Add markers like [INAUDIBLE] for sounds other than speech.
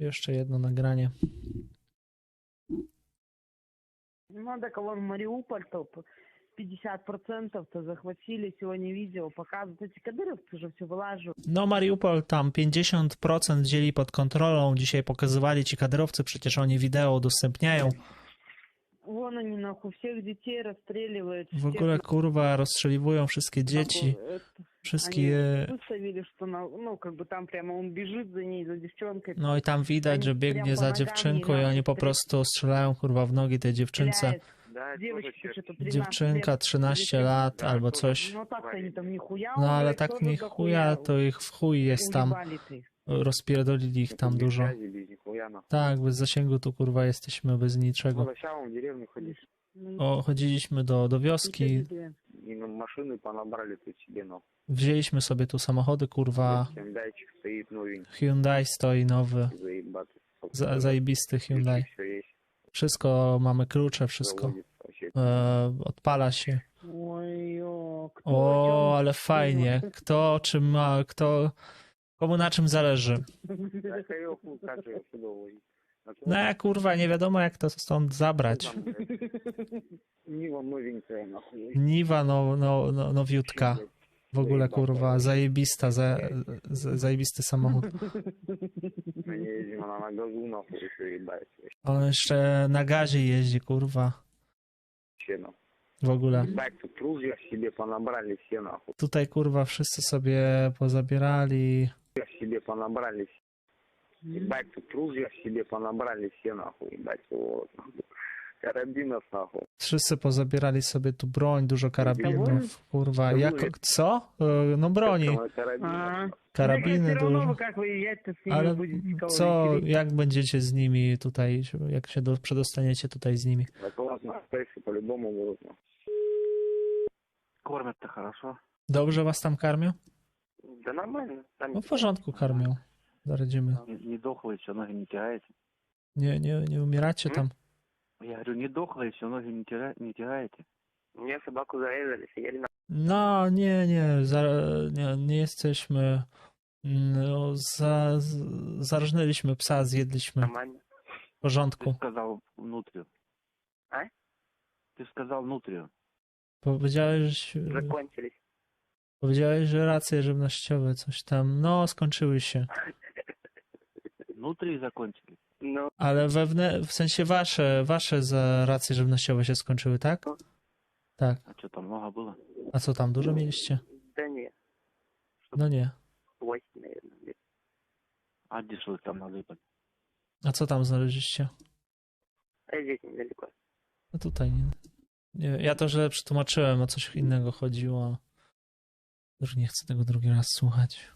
Jeszcze jedno nagranie. Ну, так а вон Мариуполь, то п- 50% то захватили. Сегодня видео показывают. Эти кадыровцы же все вылаживают. No, Mariupol tam 50% wzięli pod kontrolą. Dzisiaj pokazywali ci kadrowcy, przecież oni wideo udostępniają. Вон они, нахуй, всех детей расстреливают. W всех, ogóle kurwa rozstrzeliwują wszystkie нахуй, dzieci, это, wszystkie. Они выставили, что, на- ну, как бы там прямо он бежит за ней, за девчонкой. No i tam widać, że biegnie za dziewczynką i oni po prostu strzelają kurwa w nogi tej dziewczynce. стреляет. Да, Девочке тоже что-то 13 Dziewczynka лет. 13 lat albo coś. Ну так-то они там нихуя. No ale блядь, tak тоже nie дохуя chuja, to ich w chuj jest tam. уебали-то их. Rozpierdolili ich tam без dużo. связи, без нихуя, нахуй. Tak, bez zasięgu tu kurwa jesteśmy bez niczego. Ну, зачем в деревню ходишь? Ну, O, chodziliśmy do, do wioski, i no, maszyny ponabrali sobie, no. Wzięliśmy sobie tu samochody, kurwa. Hyundai stoi nowy. Hyundai stoi nowy. Zajebisty Hyundai. Wszystko, mamy klucze, wszystko. E, odpala się. O, ale fajnie. Kto czym ma, kto... Komu na czym zależy? No kurwa, nie wiadomo jak to stąd zabrać. там, блядь, Нива новенькая, нахуй. Niwa no, no, no, nowiutka. W ogóle kurwa, zajebista, za, za, zajebisty samochód. [LAUGHS] На ней ездим, она на газу, нахуй, еще ебать. On jeszcze na gazie jeździ, kurwa. Вообще, нахуй. W ogóle. Ебать, тут ружья себе понабрали все, нахуй. Tutaj kurwa wszyscy sobie pozabierali. Ружья себе понабрали все. Ебать, тут ружья себе понабрали все, нахуй, ебать, вот, нахуй. Карабинов, нахуй. Wszyscy pozabierali sobie tu broń, dużo karabinów. Kurwa, jak, co? E, No broni. Карабинов. А, Karabiny все равно dużo. вы как выезжать-то с ними Ale будете, кого co, веселить. jak będziecie z nimi tutaj, jak się do, przedostaniecie tutaj z nimi? Так ладно, остайся по-любому будут, нахуй. Кормят-то хорошо. Dobrze was tam karmią? Да нормально. Там No w porządku karmią. Zaradzimy. Не, не дохлые, все ноги не тягаете. Nie, nie, nie umieracie tam. Я говорю, не дохлые, все ноги не, тяга- не тягаете. Мне собаку зарезали, сидели на... No, nie, nie, za, nie, nie jesteśmy. No, za, z- zarżnęliśmy psa, zjedliśmy. Нормально. W Ты porządku. сказал внутрью. А? Ты сказал внутрью. Powiedziałeś, Закончились. powiedziałeś, że racje żywnościowe, coś tam. No, skończyły się. Внутри закончили. Ну, Ale wewnę, w sensie wasze, wasze za racje żywnościowe się skończyły, tak? Tak. А что там много было? A co tam, dużo mieliście? да нет, No nie. восемь, наверное. лет. А где что там насыпали? A co tam znaleźliście? А здесь недалеко. No tutaj nie. nie. Ja to źle przetłumaczyłem, o coś innego chodziło. Już nie chcę tego drugi raz słuchać.